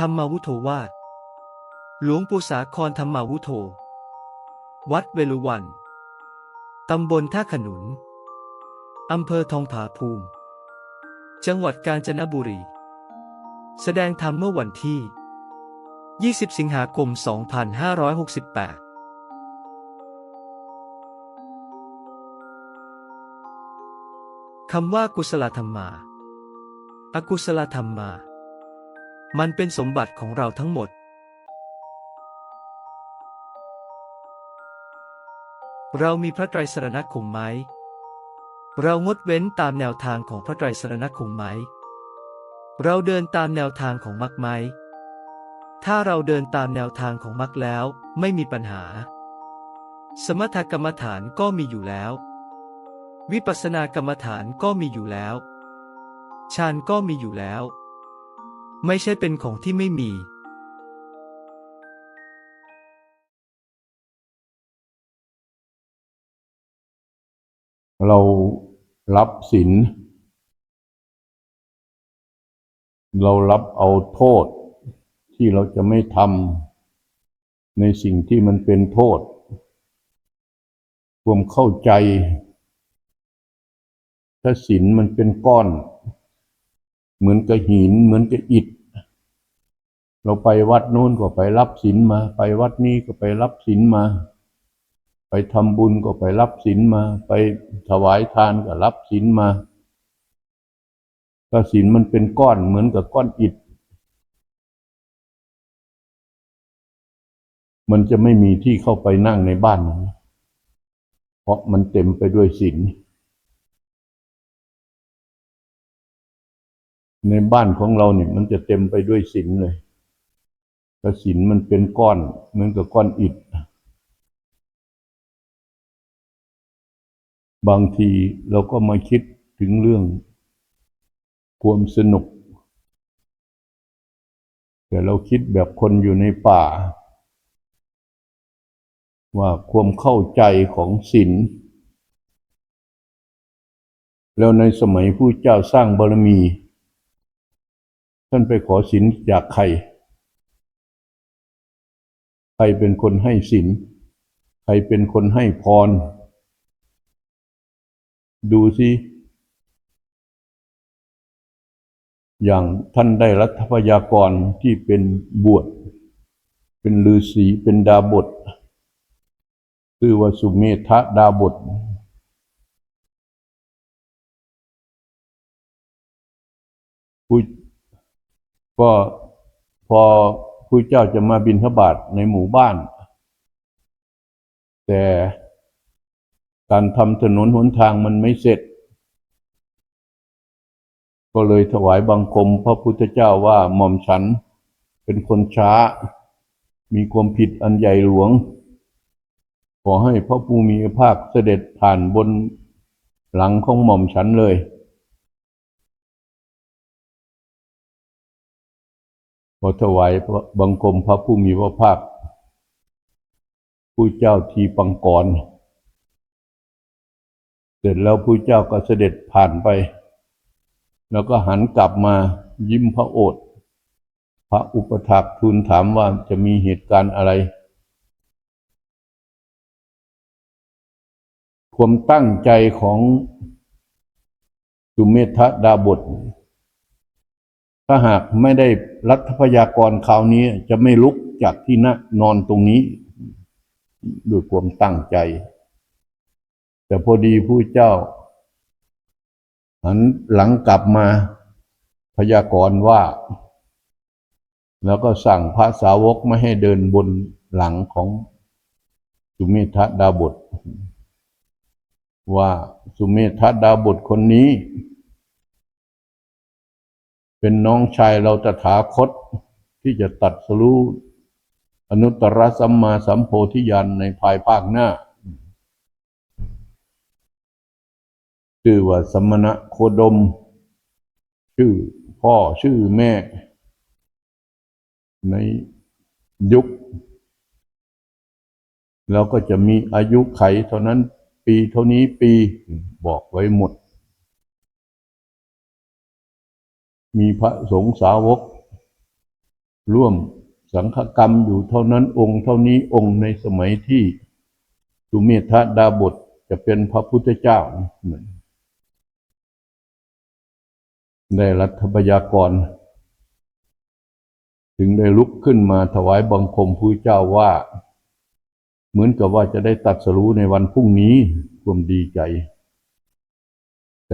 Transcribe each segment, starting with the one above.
ธรรมวุโธวาดหลวงปู่สาครธรรมวุโธ วัดเวลุวัน ตำบลท่าขนุน อำเภอทองผาภูมิ จังหวัดกาญจนบุรี แสดงธรรมเมื่อวันที่ 20 สิงหาคม 2568คำว่ากุศลธรรมา อกุศลธรรมา มันเป็นสมบัติของเราทั้งหมด เรามีพระไตรสรณคมไหม เรางดเว้นตามแนวทางของพระไตรสรณคมไหม เราเดินตามแนวทางของมรรคไหม ถ้าเราเดินตามแนวทางของมรรคแล้วไม่มีปัญหา สมถกรรมฐานก็มีอยู่แล้ว วิปัสสนากรรมฐานก็มีอยู่แล้ว ฌานก็มีอยู่แล้ว ไม่ใช่เป็นของที่ไม่มีเรารับศีลเรารับเอาโทษที่เราจะไม่ทำในสิ่งที่มันเป็นโทษ ความเข้าใจ ถ้าศีลมันเป็นก้อน เหมือนกับหิน เหมือนกับอิฐ เราไปวัดนู้นก็ไปรับศีลมา ไปวัดนี้ก็ไปรับศีลมา ไปทำบุญก็ไปรับศีลมา ไปถวายทานก็รับศีลมาก็ศีลมันเป็นก้อนเหมือนกับก้อนอิฐ มันจะไม่มีที่เข้าไปนั่งในบ้านนั้นเพราะมันเต็มไปด้วยศีลในบ้านของเราเนี่ยมันจะเต็มไปด้วยศีลเลย ถ้าศีลมันเป็นก้อน เหมือนกับก้อนอิฐ บางทีเราก็มาคิดถึงเรื่องความสนุก แต่เราคิดแบบคนอยู่ในป่า ว่าความเข้าใจของศีลแล้วในสมัยผู้เจ้าสร้างบารมี ท่านไปขอศีลจากใคร ใครเป็นคนให้ศีล ใครเป็นคนให้พร ดูสิอย่างท่านได้รัฐพยากรที่เป็นบวช เป็นฤาษีเป็นดาบทชื่อว่าสุเมธะดาบท ก็พอ ผู้เจ้าจะมาบินทบาทในหมู่บ้าน แต่การทำถนนหนทางมันไม่เสร็จ ก็เลยถวายบังคมพระพุทธเจ้าว่าหม่อมฉันเป็นคนช้า มีความผิดอันใหญ่หลวง ขอให้พระภูมิภาคเสด็จผ่านบนหลังของหม่อมฉันเลย พอถวายบังคมพระผู้มีพระภาคผู้เจ้าทีปังกร เสร็จแล้วผู้เจ้าก็เสด็จผ่านไป แล้วก็หันกลับมายิ้มพระโอษฐ์พระอุปถักทูลถามว่าจะมีเหตุการณ์อะไร ความตั้งใจของสุเมธดาบท ถ้าหากไม่ได้รัฐพยากรคราวนี้จะไม่ลุกจากที่นั่งนอนตรงนี้ด้วยความตั้งใจ แต่พอดีผู้เจ้าหันหลังกลับมาพยากรณ์ว่า แล้วก็สั่งพระสาวกไม่ให้เดินบนหลังของสุเมธดาบท ว่าสุเมธดาบทคนนี้ เป็นน้องชายเราตถาคตที่จะตัดสรู้อนุตตรสัมมาสัมโพธิญาณในภายภาคหน้า ชื่อว่าสมณะโคดม ชื่อพ่อชื่อแม่ ในยุค แล้วก็จะมีอายุไขเท่านั้นปีเท่านี้ปีบอกไว้หมด มีพระสงฆ์สาวก ร่วมสังฆกรรมอยู่เท่านั้นองค์เท่านี้องค์ในสมัยที่สุเมธาดาบทจะเป็นพระพุทธเจ้าได้รัฐพยากร ถึงได้ลุกขึ้นมาถวายบังคมพระเจ้าว่า เหมือนกับว่าจะได้ตัดสรู้ในวันพรุ่งนี้ความดีใจ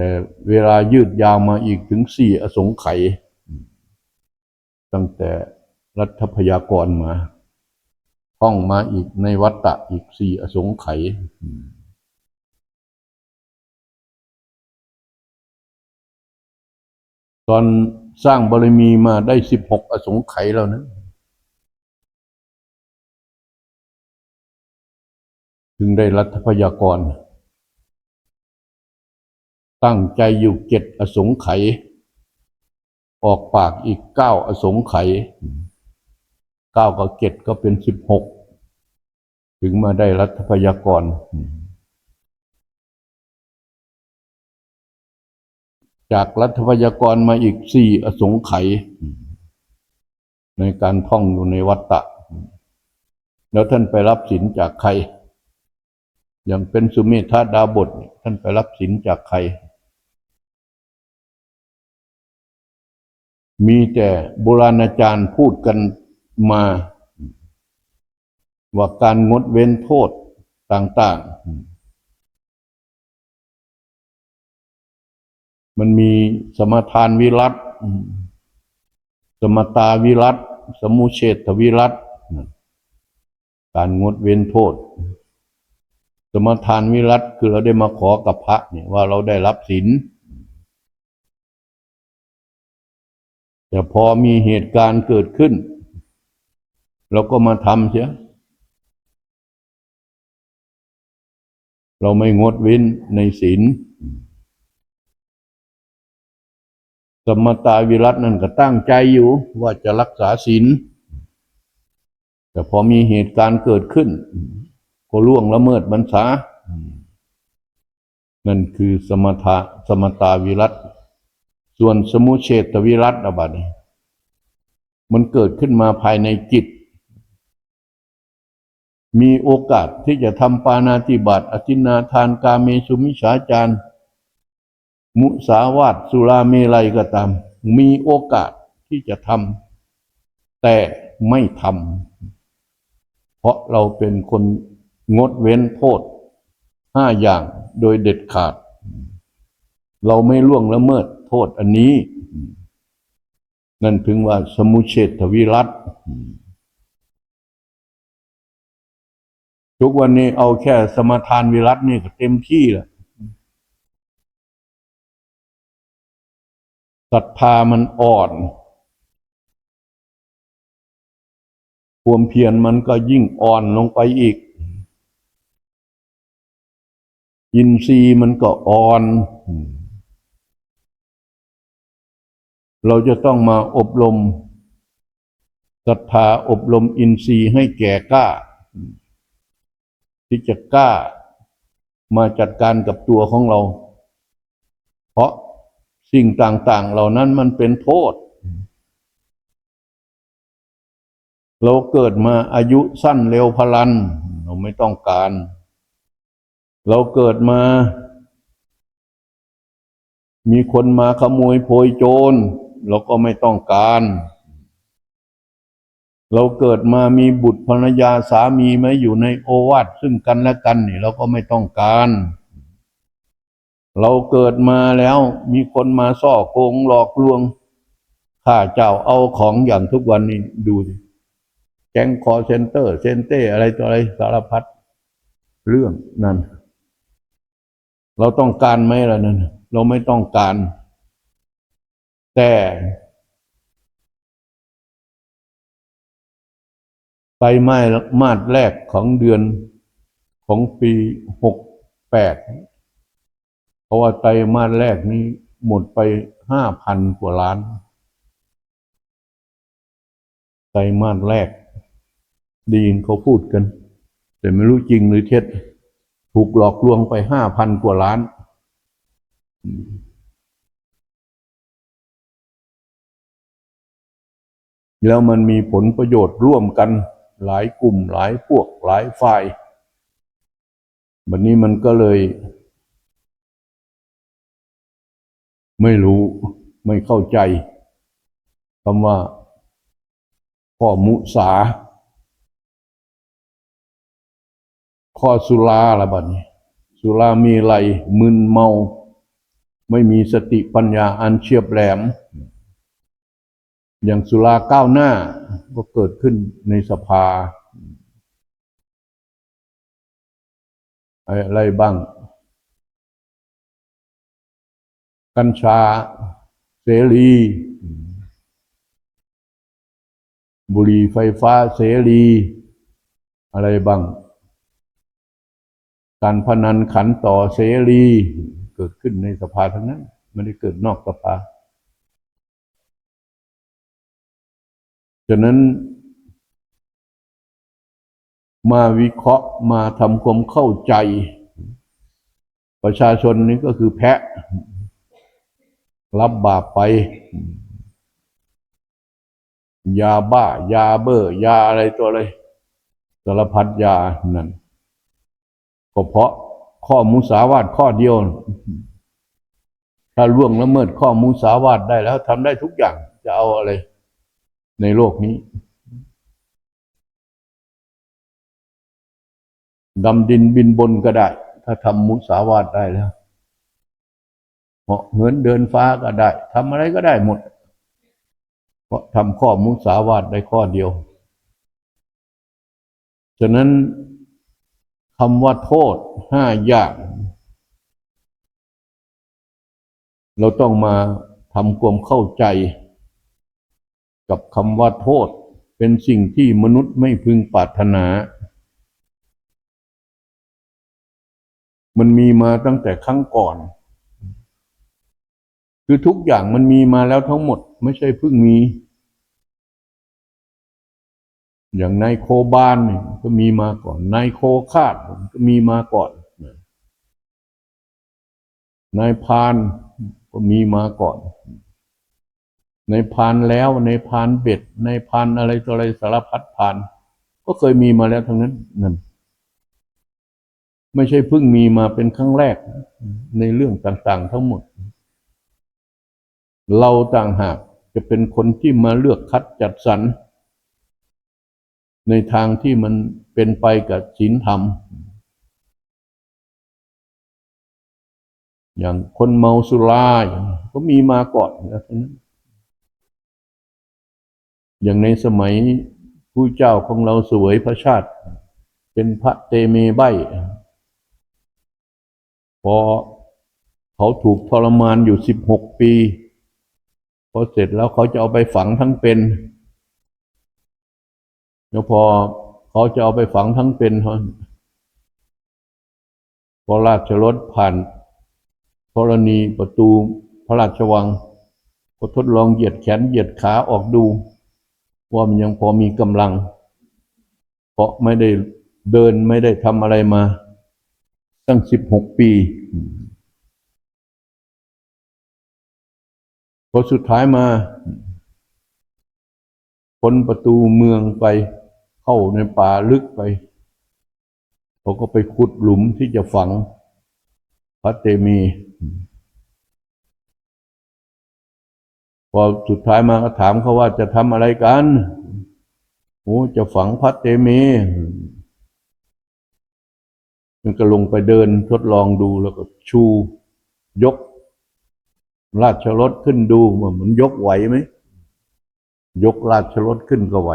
แต่เวลายืดยาวมาอีกถึงสี่อสงไขยตั้งแต่รัฐพยากรมาท่องมาอีกในวัตตะอีกสี่อสงไขยตอนสร้างบารมีมาได้สิบหกอสงไขยแล้วนะถึงได้รัฐพยากร ตั้งใจอยู่เจ็ดอสงไขยออกปากอีกเก้าอสงไขยเก้ากับเจ็ดก็เป็นสิบหกถึงมาได้รัฐพยากร จากรัฐพยากรมาอีกสี่อสงไขยในการท่องอยู่ในวัฏฏะแล้วท่านไปรับสินจากใคร อย่างเป็นสุเมธาดาบทท่านไปรับสินจากใคร มีแต่โบราณอาจารย์พูดกันมา ว่าการงดเว้นโทษต่าง ๆ มันมีสมทานวิรัตสมตาวิรัตสมุเฉทวิรัตการงดเว้นโทษ สมทานวิรัตคือเราได้มาขอกับพระเนี่ยว่าเราได้รับศีล แต่พอมีเหตุการณ์เกิดขึ้น เราก็มาทำเสียเราไม่งดเว้นในศีลสมตาวิรัตนั่นก็ตั้งใจอยู่ว่าจะรักษาศีลแต่พอมีเหตุการณ์เกิดขึ้น ก็ล่วงละเมิดบรรษา นั่นคือสมถะสมตาวิรัต ส่วนสมุเฉตวิรัตอบัดนี้มันเกิดขึ้นมาภายในจิต มีโอกาสที่จะทำปานาติบาตอธินาทานกาเมสุมิฉาจารมุสาวาตสุราเมลัยก็ตาม มีโอกาสที่จะทำแต่ไม่ทำเพราะเราเป็นคนงดเว้นโทษห้าอย่างโดยเด็ดขาด เราไม่ล่วงละเมิด โทษอันนี้ นั่นถึงว่าสมุเฉทวิรัตทุกวันนี้เอาแค่สมทานวิรัตนี่ก็เต็มที่แล้วศรัทธามันอ่อน ความเพียรมันก็ยิ่งอ่อนลงไปอีกอินทรีย์มันก็อ่อน เราจะต้องมาอบรมศรัทธาอบรมอินทรีย์ให้แก่กล้า ที่จะกล้ามาจัดการกับตัวของเรา เพราะสิ่งต่าง ๆ เหล่านั้นมันเป็นโทษ เราเกิดมาอายุสั้นเร็วพลัน เราไม่ต้องการ เราเกิดมา มีคนมาขโมยโพยโจร เราก็ไม่ต้องการ เราเกิดมามีบุตรภรรยาสามีไหมอยู่ในโอวาทซึ่งกันและกันนี่เราก็ไม่ต้องการ เราเกิดมาแล้วมีคนมาซ่อโกงหลอกลวงข้าเจ้าเอาของอย่างทุกวันนี้ดูสิแก๊งคอเซนเตอร์ เซนเต้อะไรต่ออะไรสารพัดเรื่องนั้น เราต้องการไหมล่ะนั่นเราไม่ต้องการ แต่ไตรมาสมาสแรกของเดือนของปีหกแปดเพราะว่าไตรมาสแรกนี้หมดไปห้าพันกว่าล้าน ไตรมาสแรกดีนเขาพูดกัน แต่ไม่รู้จริงหรือเท็จ ถูกหลอกลวงไปห้าพันกว่าล้าน แล้วมันมีผลประโยชน์ร่วมกันหลายกลุ่มหลายพวกหลายฝ่ายวันนี้มันก็เลย ไม่รู้ไม่เข้าใจคำว่าข้อมุสา ข้อสุราละบัดนี้ สุรามีไรมึนเมา ไม่มีสติปัญญาอันเฉียบแหลม อย่างสุราก้าวหน้าก็เกิดขึ้นในสภา อะไรบ้าง กัญชา เสรี บุหรี่ไฟฟ้าเสรี อะไรบ้าง การพนันขันต่อเสรี เกิดขึ้นในสภาทั้งนั้น ไม่ได้เกิดนอกสภา ฉะนั้น มาวิเคราะห์มาทำความเข้าใจ ประชาชนนี้ก็คือแพะ รับบาปไป ยาบ้า ยาเบอร์ ยาอะไรตัวอะไรสารพัดยานั่นก็เพราะข้อมุสาวาทข้อเดียว ถ้าล่วงละเมิดข้อมุสาวาทได้แล้วทำได้ทุกอย่างจะเอาอะไร ในโลกนี้ดำดินบินบนก็ได้ ถ้าทำมุสาวาทได้แล้วเหาะเหินเดินฟ้าก็ได้ทำอะไรก็ได้หมด เพราะทำข้อมุสาวาทได้ข้อเดียว ฉะนั้นคำว่าโทษห้าอย่าง เราต้องมาทำความเข้าใจ กับคำว่าโทษ เป็นสิ่งที่มนุษย์ไม่พึงปรารถนา มันมีมาตั้งแต่ครั้งก่อน คือทุกอย่างมันมีมาแล้วทั้งหมดไม่ใช่เพิ่งมี อย่างนายโคบานก็มีมาก่อนนายโคคาดก็มีมาก่อนนายพานก็มีมาก่อน ในพานแล้วในพานเบ็ด ในพานอะไรต่ออะไรสารพัดพาน ก็เคยมีมาแล้วทั้งนั้นนั่นไม่ใช่เพิ่งมีมาเป็นครั้งแรกในเรื่องต่างๆ ทั้งหมด เราต่างหากจะเป็นคนที่มาเลือกคัดจัดสรร ในทางที่มันเป็นไปกับศีลธรรม อย่างคนเมาสุราก็มีมาก่อนแล้วทั้งนั้น อย่างในสมัยผู้เจ้าของเราสวยพระชาติ เป็นพระเตเมใบพอเขาถูกทรมานอยู่สิบหกปี พอเสร็จแล้วเขาจะเอาไปฝังทั้งเป็นแล้วพอเขาจะเอาไปฝังทั้งเป็นเขาพอราชรถผ่านธรณีประตูพระราชวัง ก็ทดลองเหยียดแขนเหยียดขาออกดู ว่ามันยังพอมีกำลัง เพราะไม่ได้เดินไม่ได้ทำอะไรมา ตั้งสิบหกปีพอสุดท้ายมาพ้นประตูเมืองไปเข้าในป่าลึกไปเขาก็ไปขุดหลุมที่จะฝังพระเตมี พอสุดท้ายมาก็ถามเขาว่าจะทำอะไรกันโอ้จะฝังพระเตมีมันก็ลงไปเดินทดลองดูแล้วก็ชู ยก ราชรถขึ้นดูว่ามันยกไหวไหม ยกราชรถขึ้นก็ไหว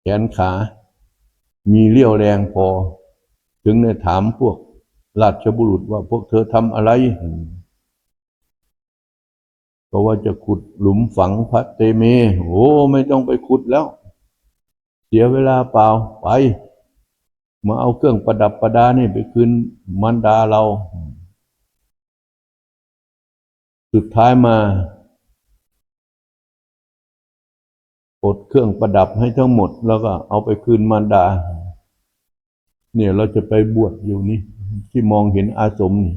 แขนขา มีเรี่ยวแรงพอ ถึงได้ถามพวกราชบุรุษว่าพวกเธอทำอะไร เพราะว่าจะขุดหลุมฝังพระเตเมโอ้ไม่ต้องไปขุดแล้ว เสียเวลาเปล่าไปมาเอาเครื่องประดับประดานี่ไปคืนมันดาเรา สุดท้ายมาปลดเครื่องประดับให้ทั้งหมด แล้วก็เอาไปคืนมารดา เนี่ยเราจะไปบวชอยู่นี่ที่มองเห็นอาสมนี่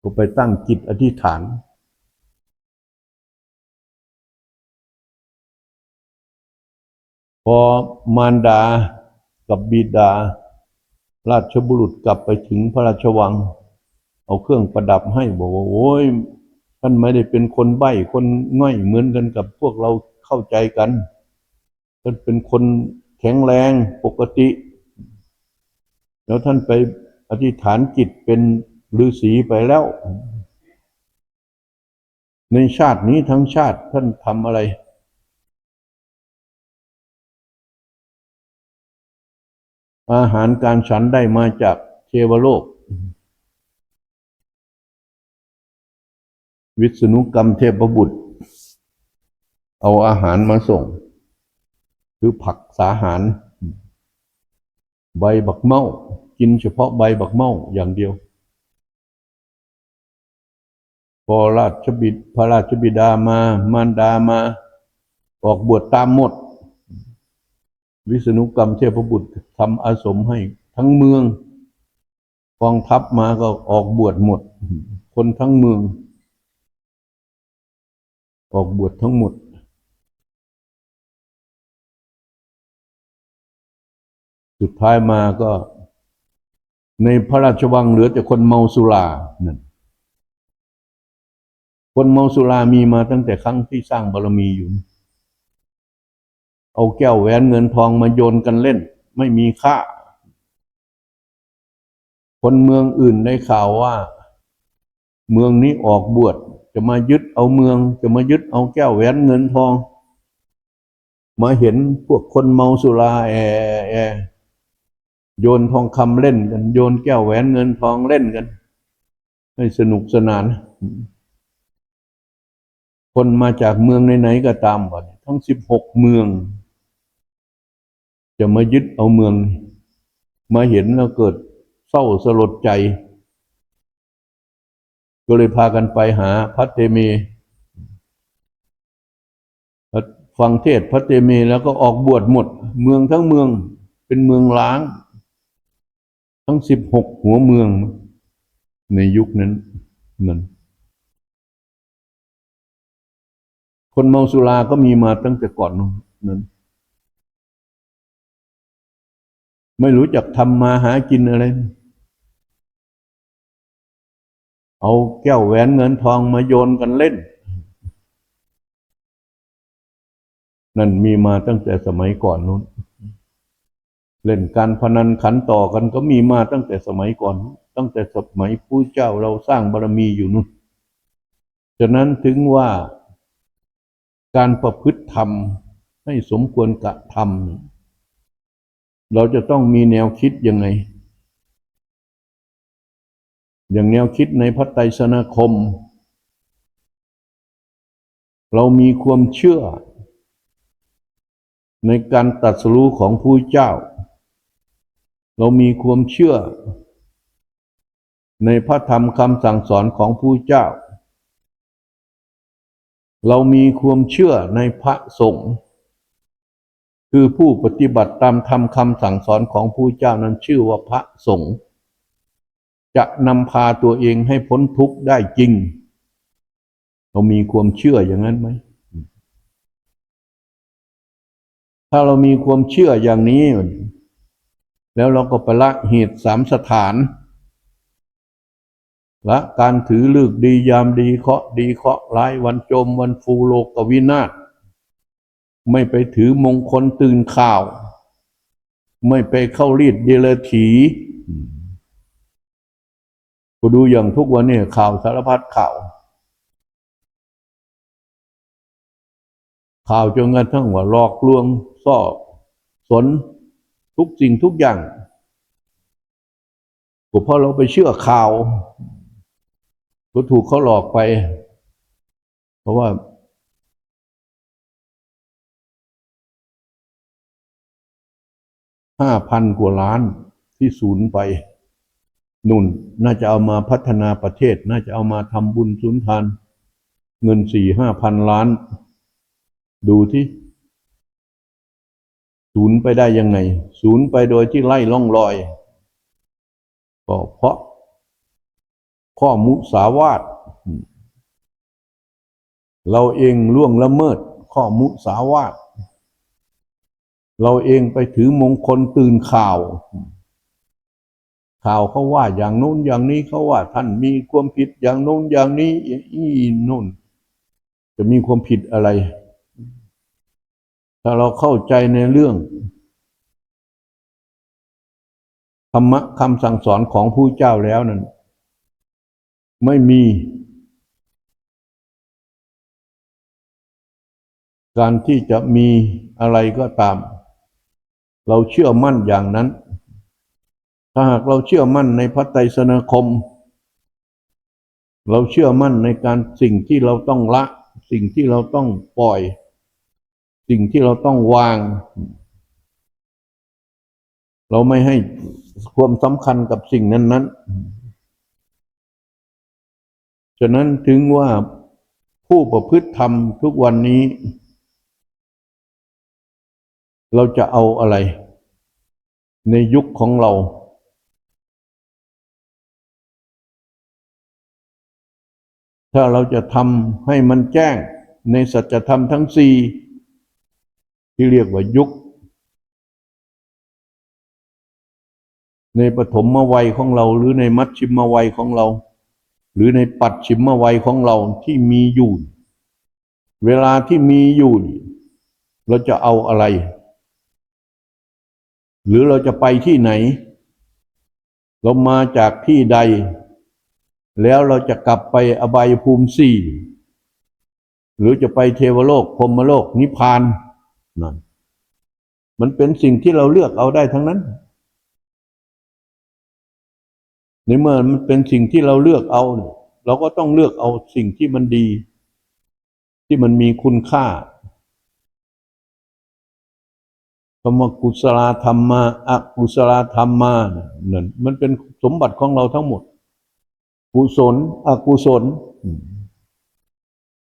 ก็ไปตั้งจิตอธิษฐาน พอมารดากับบิดา ราชบุรุษกลับไปถึงพระราชวัง เอาเครื่องประดับให้บอกว่าโอ้ยท่านไม่ได้เป็นคนใบ้คนง่อยเหมือนกันกับพวกเราเข้าใจกันท่านเป็นคนแข็งแรงปกติ แล้วท่านไปอธิษฐานจิตเป็นฤาษีไปแล้ว ในชาตินี้ทั้งชาติท่านทำอะไร อาหารการฉันได้มาจากเทวโลก วิษณุกรรมเทพบุตร เอาอาหารมาส่ง คือผักสาหาร ใบบักเมากินเฉพาะใบบักเมาอย่างเดียว พอราชบิดพระราชบิดามา มารดามา ออกบวชตามหมด วิษณุกรรมเทพบุตรทำอาสมให้ทั้งเมืองกองทัพมาก็ออกบวชหมด คนทั้งเมือง ออกบวชทั้งหมด สุดท้ายมาก็ ในพระราชวังเหลือแต่คนเมาสุรานั่นคนเมาสุรามีมาตั้งแต่ครั้งที่สร้างบารมีอยู่ เอาแก้วแหวนเงินทองมาโยนกันเล่น ไม่มีค่า คนเมืองอื่นได้ข่าวว่า เมืองนี้ออกบวชจะมายึดเอาเมือง จะมายึดเอาแก้วแหวนเงินทอง มาเห็นพวกคนเมาสุราแอแอโยนทองคำเล่นกัน โยนแก้วแหวนเงินทองเล่นกัน ให้สนุกสนาน คนมาจากเมืองไหนๆก็ตามบ่ทั้งสิบหกเมือง จะมายึดเอาเมือง มาเห็นแล้วเกิดเศร้าสลดใจ ก็เลยพากันไปหาพระเตเมฟังเทศพระเตเมแล้วก็ออกบวชหมด เมืองทั้งเมืองเป็นเมืองล้าง ทั้งสิบหกหัวเมือง ในยุคนั้นนั่นคนเมาสุราก็มีมาตั้งแต่ก่อนนู้น ไม่รู้จักทำมาหากินอะไร เอาแก้วแหวนเงินทองมาโยนกันเล่น นั่นมีมาตั้งแต่สมัยก่อนนู้น เล่นการพนันขันต่อกันก็มีมาตั้งแต่สมัยก่อน ตั้งแต่สมัยผู้เจ้าเราสร้างบารมีอยู่นู้นฉะนั้นถึงว่าการประพฤติธรรมให้สมควรกระทำ เราจะต้องมีแนวคิดยังไง อย่างแนวคิดในพระไตรสนาคม เรามีความเชื่อ ในการตัดสู้ของผู้เจ้า เรามีความเชื่อ ในพระธรรมคำสั่งสอนของผู้เจ้า เรามีความเชื่อในพระสงฆ์ คือผู้ปฏิบัติตามธรรมคำสั่งสอนของผู้เจ้านั้นชื่อว่าพระสงฆ์จะนำพาตัวเองให้พ้นทุกข์ได้จริง เรามีความเชื่ออย่างนั้นไหม ถ้าเรามีความเชื่ออย่างนี้ แล้วเราก็ไปละเหตุสามสถาน ละการถือลึกดียามดีเคาะดีเคาะร้ายวันจมวันฟูโลกวินาศ ไม่ไปถือมงคลตื่นข่าว ไม่ไปเข้ารีดเดลถีก็ดูอย่างทุกวันนี้ข่าวสารพัดข่าว ข่าวจนกระทั่งว่าหลอกลวงซ่อสนทุกสิ่งทุกอย่างก็เพราะเราไปเชื่อข่าว ก็ถูกเขาหลอกไป เพราะว่า ห้าพันกว่าล้านที่ศูนย์ไปนุ่นน่าจะเอามาพัฒนาประเทศ น่าจะเอามาทำบุญสุนทาน เงินสี่ห้าพันล้าน ดูที่ศูนย์ไปได้ยังไงศูนย์ไปโดยที่ไล่ล่องลอยก็เพราะข้อมุสาวาทเราเองล่วงละเมิดข้อมุสาวาท เราเองไปถือมงคลตื่นข่าว ข่าวเขาว่าอย่างโน้นอย่างนี้เขาว่า ท่านมีความผิดอย่างโน้นอย่างนี้อีโน่น จะมีความผิดอะไร ถ้าเราเข้าใจในเรื่องธรรมะคำสั่งสอนของผู้เจ้าแล้วนั้น ไม่มีการที่จะมีอะไรก็ตาม เราเชื่อมั่นอย่างนั้น ถ้าหากเราเชื่อมั่นในพระไตรสนาคม เราเชื่อมั่นในการสิ่งที่เราต้องละ สิ่งที่เราต้องปล่อย สิ่งที่เราต้องวาง เราไม่ให้ความสำคัญกับสิ่งนั้นนั้นๆฉะนั้นถึงว่าผู้ประพฤติธรรมทุกวันนี้ เราจะเอาอะไร ในยุคของเรา ถ้าเราจะทำให้มันแจ้งในสัจธรรมทั้งสี่ที่เรียกว่ายุค ในปฐมวัยของเรา หรือในมัชชิมวัยของเรา หรือในปัจฉิมวัยของเราที่มีอยู่ เวลาที่มีอยู่ เราจะเอาอะไร หรือเราจะไปที่ไหน เรามาจากที่ใด แล้วเราจะกลับไปอบายภูมิสี่หรือจะไปเทวโลกพรมโลกนิพพานนั่นมันเป็นสิ่งที่เราเลือกเอาได้ทั้งนั้น ในเมื่อมันเป็นสิ่งที่เราเลือกเอา เราก็ต้องเลือกเอาสิ่งที่มันดี ที่มันมีคุณค่า คำว่ากุศลธรรมาอกุศลธรรมานั่นมันเป็นสมบัติของเราทั้งหมด กุศลอกุศล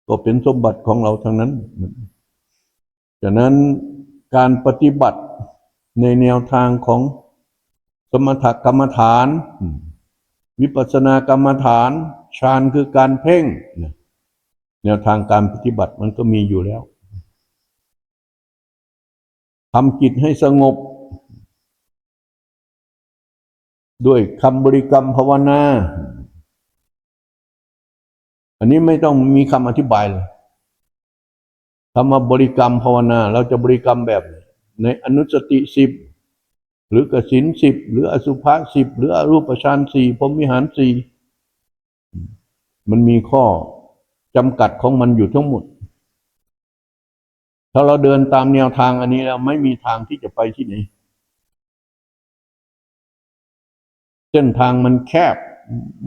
ก็เป็นสมบัติของเราทั้งนั้นฉะนั้นการปฏิบัติในแนวทางของสมถกรรมฐาน วิปัสสนากรรมฐานฌานคือการเพ่ง แนวทางการปฏิบัติมันก็มีอยู่แล้ว ทำจิตให้สงบ ด้วยคำบริกรรมภาวนา อันนี้ไม่ต้องมีคำอธิบายเลยคำว่าบริกรรมภาวนา เราจะบริกรรมแบบ ในอนุสติสิบหรือกสินสิบหรืออสุภะสิบหรืออรูปฌานสี่พรมิหารสี่มันมีข้อจำกัดของมันอยู่ทั้งหมด ถ้าเราเดินตามแนวทางอันนี้แล้วไม่มีทางที่จะไปที่ไหนเส้นทางมันแคบ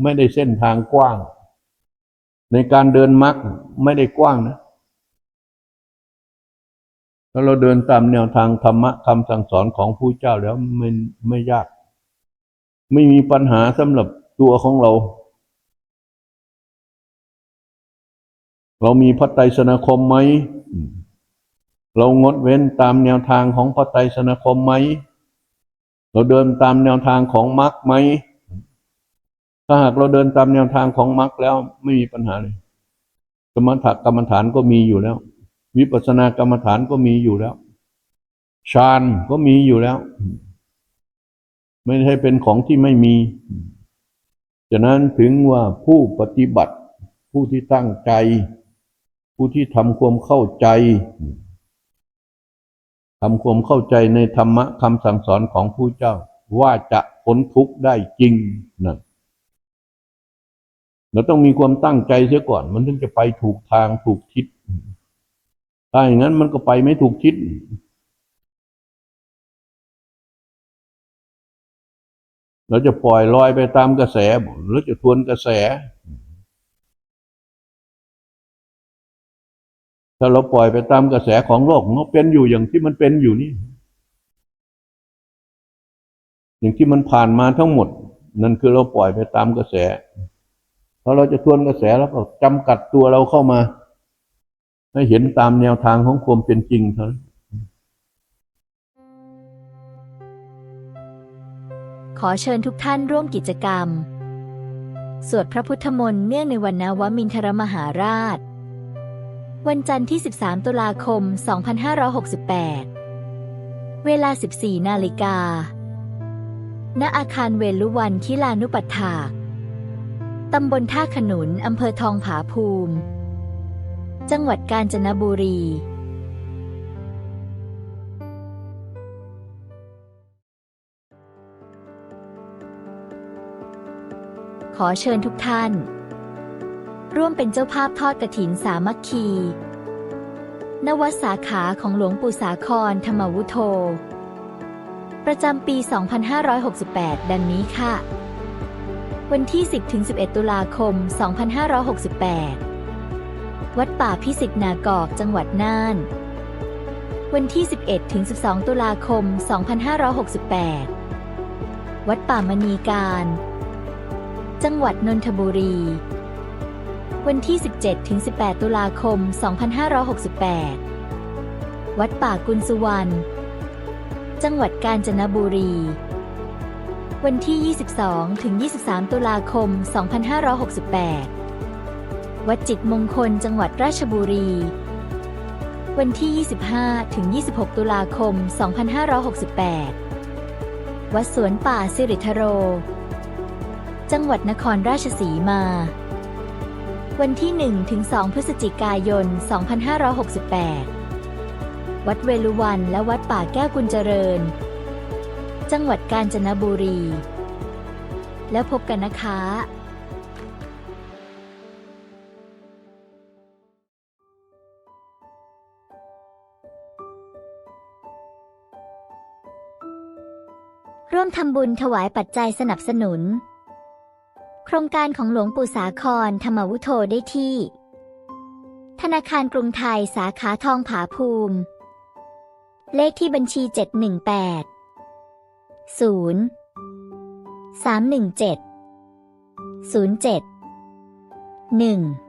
ไม่ได้เส้นทางกว้าง ในการเดินมรรคไม่ได้กว้างนะถ้าเราเดินตามแนวทางธรรมะคำสั่งสอนของผู้เจ้าแล้วไม่ไม่ยาก ไม่มีปัญหาสำหรับตัวของเรา เรามีพระไตรสนาคมไหม เรางดเว้นตามแนวทางของพระไตรสนาคมไหม เราเดินตามแนวทางของมรรคไหม ถ้าหากเราเดินตามแนวทางของมรรคแล้วไม่มีปัญหาเลยสมถกรรมฐานก็มีอยู่แล้ว วิปัสสนากรรมฐานก็มีอยู่แล้วฌานก็มีอยู่แล้ว ไม่ใช่เป็นของที่ไม่มีฉะนั้นถึงว่าผู้ปฏิบัติ ผู้ที่ตั้งใจ ผู้ที่ทำความเข้าใจ ทำความเข้าใจในธรรมะคำสั่งสอนของผู้เจ้า ว่าจะพ้นทุกข์ได้จริงนั่นเราต้องมีความตั้งใจเสียก่อน มันถึงจะไปถูกทางถูกทิศถ้าอย่างนั้นมันก็ไปไม่ถูกทิศเราจะปล่อยลอยไปตามกระแสหรือจะทวนกระแส ถ้าเราปล่อยไปตามกระแสของโลกมันก็เป็นอยู่อย่างที่มันเป็นอยู่นี่ อย่างที่มันผ่านมาทั้งหมด นั่นคือเราปล่อยไปตามกระแสพอเราจะทวนกระแสแล้วก็จำกัดตัวเราเข้ามา ให้เห็นตามแนวทางของความเป็นจริงเท่านั้นขอเชิญทุกท่านร่วมกิจกรรม สวดพระพุทธมนต์เนื่องในวันนวมินทรมหาราช วันจันทร์ที่ 13 ตุลาคม 2568 เวลา 14 นาฬิกา ณ อาคารเวลุวันคิลานุปัฏฐากตำบลท่าขนุน อำเภอทองผาภูมิ จังหวัดกาญจนบุรี ขอเชิญทุกท่าน ร่วมเป็นเจ้าภาพทอดกระถินสามัคคี นวัดสาขาของหลวงปู่สาครธรรมวุโธ ประจำปี 2568 ดังนี้ค่ะ วันที่ 10-11 ตุลาคม 2568 วัดป่าพิสิทธิ์นากอกจังหวัดน่าน วันที่ 11-12 ตุลาคม 2568 วัดป่ามณีการ จังหวัดนนทบุรี วันที่ 17-18 ตุลาคม 2568 วัดป่ากุลสุวรรณ จังหวัดกาญจนบุรี วันที่ 22-23 ตุลาคม 2568 วัดจิตมงคลจังหวัดราชบุรี วันที่ 25-26 ตุลาคม 2568 วัดสวนป่าสิริทโร จังหวัดนครราชสีมา วันที่ 1-2 พฤศจิกายน 2568 วัดเวลุวันและวัดป่าแก้วกุญเจริญ จังหวัดกาญจนบุรี แล้วพบกันนะคะร่วมทำบุญถวายปัจจัยสนับสนุน โครงการของหลวงปู่สาครธรรมวุโธได้ที่ ธนาคารกรุงไทยสาขาทองผาภูมิ เลขที่บัญชี 718 0 317 07 1